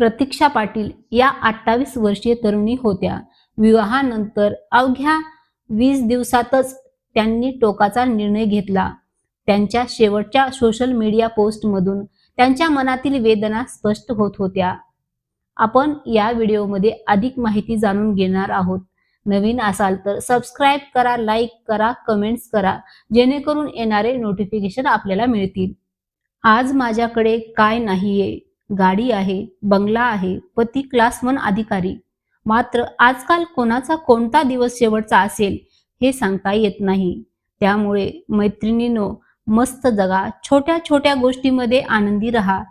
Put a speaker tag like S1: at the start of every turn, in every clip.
S1: प्रतीक्षा पाटील या अठ्ठावीस वर्षीय तरुणी होत्या. विवाहानंतर अवघ्या वीस दिवसातच त्यांनी टोकाचा निर्णय घेतला. त्यांच्या शेवटच्या सोशल मीडिया पोस्टमधून त्यांच्या मनातील वेदना स्पष्ट होत होत्या. आपण या व्हिडिओमध्ये अधिक माहिती जाणून घेणार आहोत. नवीन असाल तर सबस्क्राईब करा लाईक करा कमेंट्स करा जेणेकरून येणारे नोटिफिकेशन आपल्याला मिळतील. आज माझ्याकडे काय नाहीये? गाडी आहे बंगला आहे पती क्लास वन अधिकारी. मात्र आजकाल कोणाचा कोणता दिवस शेवटचा असेल हे सांगता येत नाही. त्यामुळे मैत्रिणीनो मस्त जगा छोट्या छोट्या गोष्टीमध्ये आनंदी राहा.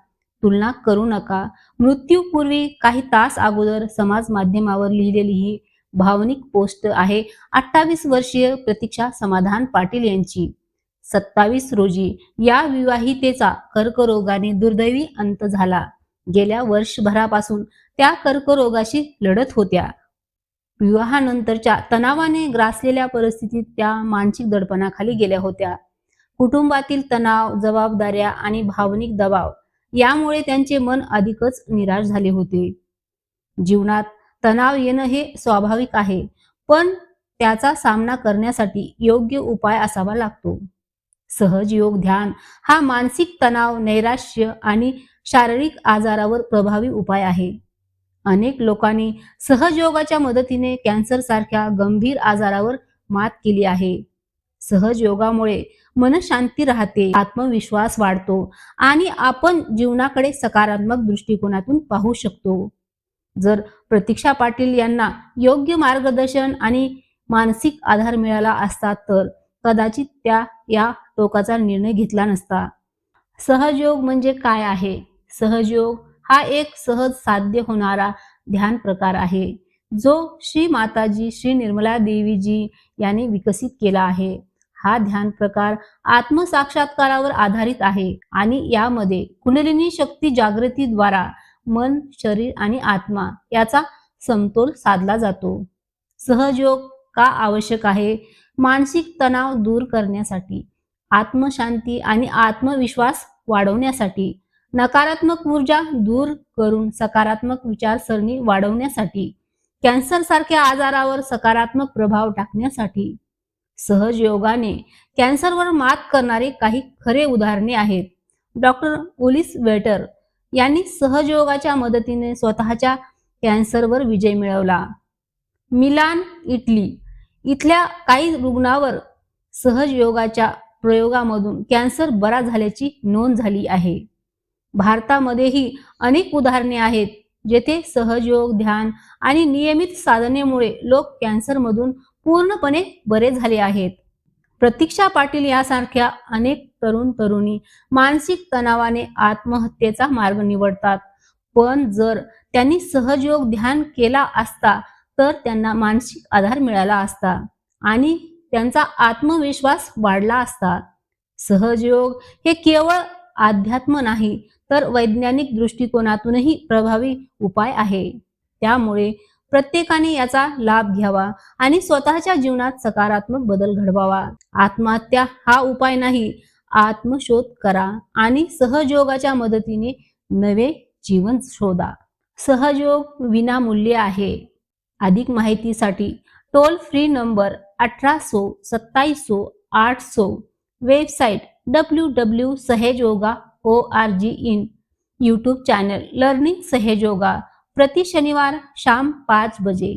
S1: तुलना करू नका. मृत्यूपूर्वी काही तास अगोदर समाज माध्यमावर लिहिलेली ही भावनिक पोस्ट आहे अठ्ठावीस वर्षीय प्रतीक्षा समाधान पाटील यांची. सत्तावीस रोजी या विवाहितेचा कर्करोगाने दुर्दैवी अंत झाला. गेल्या वर्षभरापासून त्या कर्करोगाशी लढत होत्या. विवाहानंतरच्या तणावाने ग्रासलेल्या परिस्थितीत त्या मानसिक दडपणाखाली गेल्या होत्या. कुटुंबातील तणाव जबाबदाऱ्या आणि भावनिक दबाव यामुळे त्यांचे मन अधिकच निराश झाले होते. जीवनात तणाव येणं हे स्वाभाविक आहे पण त्याचा सामना करण्यासाठी योग्य उपाय असावा लागतो. सहज योग ध्यान हा मानसिक तणाव नैराश्य आणि शारीरिक आजारावर प्रभावी उपाय आहे. अनेक लोकांनी सहजयोगाच्या मदतीने कॅन्सर सारख्या गंभीर आजारावर मात केली आहे. सहज योगामुळे मनशांती राहते आत्मविश्वास वाढतो आणि आपण जीवनाकडे सकारात्मक दृष्टिकोनातून पाहू शकतो. जर प्रतीक्षा पाटील यांना योग्य मार्गदर्शन आणि मानसिक आधार मिळाला असता तर कदाचित त्या या टोकाचा निर्णय घेतला नसता. सहजयोग म्हणजे काय आहे? सहजयोग हा एक सहज साध्य होणारा ध्यान प्रकार आहे जो श्री माताजी श्री निर्मला देवीजी यांनी विकसित केला आहे. हा ध्यान प्रकार आत्मसाक्षात्कारावर आधारित आहे आणि यामध्ये कुंडलिनी शक्ती जागृतीद्वारा मन शरीर आणि आत्मा याचा समतोल साधला जातो. सहजयोग का आवश्यक आहे? मानसिक तणाव दूर करण्यासाठी. आत्मशांती आणि आत्मविश्वास वाढवण्यासाठी नकारात्मक ऊर्जा दूर करून सकारात्मक विचारसरणी वाढवण्यासाठी कॅन्सर सारख्या आजारावर सकारात्मक प्रभाव टाकण्यासाठी. सहज योगाने कॅन्सरवर मात करणारे काही खरे उदाहरणे आहेत. डॉक्टर ओलिस वेटर यांनी सहजयोगाच्या मदतीने स्वतःच्या कॅन्सरवर विजय मिळवला. मिलान इटली इथल्या काही रुग्णावर सहज योगाच्या प्रयोगामधून कॅन्सर बरा झाल्याची नोंद झाली आहे. भारतामध्येही अनेक उदाहरणे आहेत जेथे सहजयोग ध्यान आणि नियमित साधनेमुळे लोक कॅन्सरमधून पूर्णपणे बरे झाले आहेत. प्रतीक्षा पाटील यासारख्या अनेक तरुण तरुणी मानसिक तणावाने आत्महत्येचा मार्ग निवडतात. पण जर त्यांनी सहजयोग ध्यान केला असता तर त्यांना मानसिक आधार मिळाला असता आणि त्यांचा आत्मविश्वास वाढला असता. सहजयोग हे केवळ अध्यात्म नाही तर वैज्ञानिक दृष्टिकोनातूनही प्रभावी उपाय आहे. त्यामुळे प्रत्येकाने याचा लाभ घ्यावा आणि स्वतःच्या जीवनात सकारात्मक बदल घडवावा. आत्महत्या हा उपाय नाही आत्मशोध करा आणि सहजयोगाच्या मदतीने नवे जीवन शोधा. सहजयोग विनामूल्य आहे. अधिक माहितीसाठी टोल फ्री नंबर अठारह सौ, सत्ताईस सौ, आठ सौ। Website W W Sahej O R G in YouTube channel learning Sahej प्रति शनिवार शाम पाँच बजे।